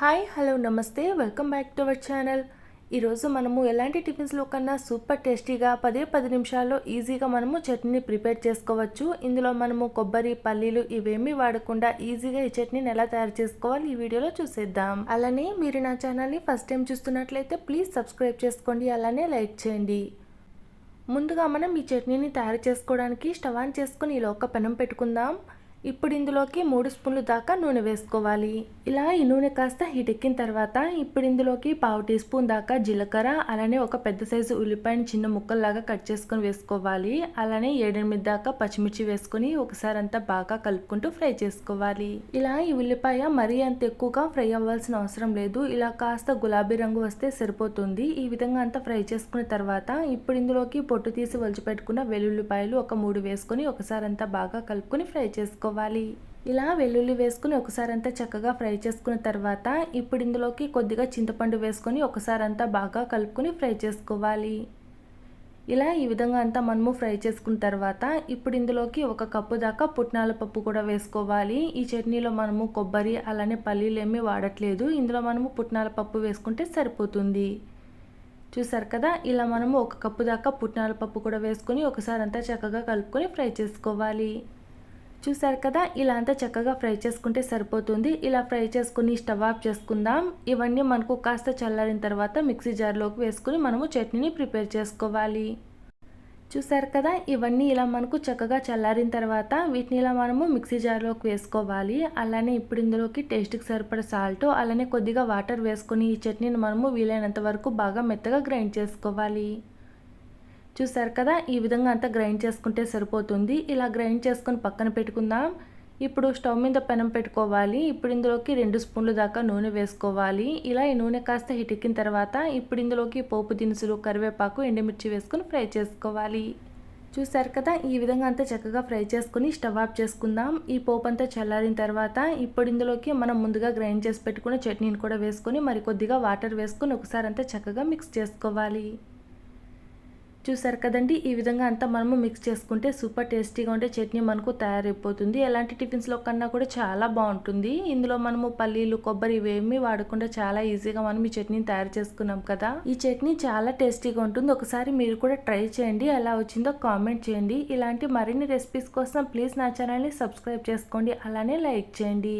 Hi hello namaste. Welcome back to our channel ఈరోజు మనము ఎలాంటి టిఫిన్స్లో కన్నా సూపర్ టేస్టీగా పదే పది నిమిషాల్లో ఈజీగా మనము చట్నీని ప్రిపేర్ చేసుకోవచ్చు. ఇందులో మనము కొబ్బరి పల్లీలు ఇవేమీ వాడకుండా ఈజీగా ఈ చట్నీని ఎలా తయారు చేసుకోవాలి ఈ వీడియోలో చూసేద్దాం. అలానే మీరు నా ఛానల్ని ఫస్ట్ టైం చూస్తున్నట్లయితే ప్లీజ్ సబ్స్క్రైబ్ చేసుకోండి అలానే లైక్ చేయండి. ముందుగా మనం ఈ చట్నీని తయారు చేసుకోవడానికి స్టవ్ ఆన్ చేసుకుని ఇలా ఒక పెనం పెట్టుకుందాం. ఇప్పుడు ఇందులోకి మూడు స్పూన్లు దాకా నూనె వేసుకోవాలి. ఇలా ఈ నూనె కాస్త హీట్ ఎక్కిన తర్వాత ఇప్పుడు ఇందులోకి పావు టీ స్పూన్ దాకా జీలకర్ర అలానే ఒక పెద్ద సైజు ఉల్లిపాయని చిన్న ముక్కల్లాగా కట్ చేసుకొని వేసుకోవాలి. అలానే ఏడెనిమిది దాకా పచ్చిమిర్చి వేసుకొని ఒకసారి అంతా బాగా కలుపుకుంటూ ఫ్రై చేసుకోవాలి. ఇలా ఈ ఉల్లిపాయ మరీ అంత ఎక్కువగా ఫ్రై అవ్వాల్సిన అవసరం లేదు. ఇలా కాస్త గులాబీ రంగు వస్తే సరిపోతుంది. ఈ విధంగా అంతా ఫ్రై చేసుకున్న తర్వాత ఇప్పుడు ఇందులోకి పొట్టు తీసి ఒలిచిపెట్టుకున్న వెల్లుల్లిపాయలు ఒక మూడు వేసుకొని ఒకసారి అంతా బాగా కలుపుకొని ఫ్రై చేసుకోవాలి. ఇలా వెల్లుల్లి వేసుకుని ఒకసారి అంతా చక్కగా ఫ్రై చేసుకున్న తర్వాత ఇప్పుడు ఇందులోకి కొద్దిగా చింతపండు వేసుకొని ఒకసారి అంతా బాగా కలుపుకొని ఫ్రై చేసుకోవాలి. ఇలా ఈ విధంగా అంతా మనము ఫ్రై చేసుకున్న తర్వాత ఇప్పుడు ఇందులోకి ఒక కప్పు దాకా పుట్నాల పప్పు కూడా వేసుకోవాలి. ఈ చట్నీలో మనము కొబ్బరి అలానే పల్లీలు ఏమీ వాడట్లేదు. ఇందులో మనము పుట్నాల పప్పు వేసుకుంటే సరిపోతుంది. చూసారు కదా? ఇలా మనము ఒక కప్పు దాకా పుట్నాల పప్పు కూడా వేసుకొని ఒకసారి అంతా చక్కగా కలుపుకొని ఫ్రై చేసుకోవాలి. చూసారు కదా ఇలా అంతా చక్కగా ఫ్రై చేసుకుంటే సరిపోతుంది. ఇలా ఫ్రై చేసుకుని స్టవ్ ఆఫ్ చేసుకుందాం. ఇవన్నీ మనకు కాస్త చల్లారిన తర్వాత మిక్సీ జార్లోకి వేసుకుని మనము చట్నీని ప్రిపేర్ చేసుకోవాలి. చూసారు కదా ఇవన్నీ ఇలా మనకు చక్కగా చల్లారిన తర్వాత వీటిని ఇలా మనము మిక్సీ జార్లోకి వేసుకోవాలి. అలానే ఇప్పుడు ఇందులోకి టేస్ట్కి సరిపడ సాల్ట్ అలానే కొద్దిగా వాటర్ వేసుకొని ఈ చట్నీని మనము వీలైనంత వరకు బాగా మెత్తగా గ్రైండ్ చేసుకోవాలి. చూసారు కదా ఈ విధంగా అంతా గ్రైండ్ చేసుకుంటే సరిపోతుంది. ఇలా గ్రైండ్ చేసుకొని పక్కన పెట్టుకుందాం. ఇప్పుడు స్టవ్ మీద పెనం పెట్టుకోవాలి. ఇప్పుడు ఇందులోకి రెండు స్పూన్లు దాకా నూనె వేసుకోవాలి. ఇలా ఈ నూనె కాస్త ఎక్కిన తర్వాత ఇప్పుడు ఇందులోకి పోపు దినుసులు కరివేపాకు ఎండుమిర్చి వేసుకొని ఫ్రై చేసుకోవాలి. చూసారు కదా ఈ విధంగా అంతా చక్కగా ఫ్రై చేసుకుని స్టవ్ ఆఫ్ చేసుకుందాం. ఈ పోపు అంతా చల్లారిన తర్వాత ఇప్పుడు ఇందులోకి మనం ముందుగా గ్రైండ్ చేసి పెట్టుకున్న చట్నీని కూడా వేసుకొని మరి కొద్దిగా వాటర్ వేసుకొని ఒకసారి అంతా చక్కగా మిక్స్ చేసుకోవాలి. చూసారు కదండి ఈ విధంగా అంతా మనము మిక్స్ చేసుకుంటే సూపర్ టేస్టీగా ఉంటే చట్నీ మనకు తయారైపోతుంది. ఎలాంటి టిఫిన్స్లో కన్నా కూడా చాలా బాగుంటుంది. ఇందులో మనము పల్లీలు కొబ్బరి ఇవేమి వాడకుండా చాలా ఈజీగా మనం ఈ చట్నీని తయారు చేసుకున్నాం కదా. ఈ చట్నీ చాలా టేస్టీగా ఉంటుంది. ఒకసారి మీరు కూడా ట్రై చేయండి. ఎలా వచ్చిందో కామెంట్ చేయండి. ఇలాంటి మరిన్ని రెసిపీస్ కోసం ప్లీజ్ నా ఛానల్ని సబ్స్క్రైబ్ చేసుకోండి. అలానే లైక్ చేయండి.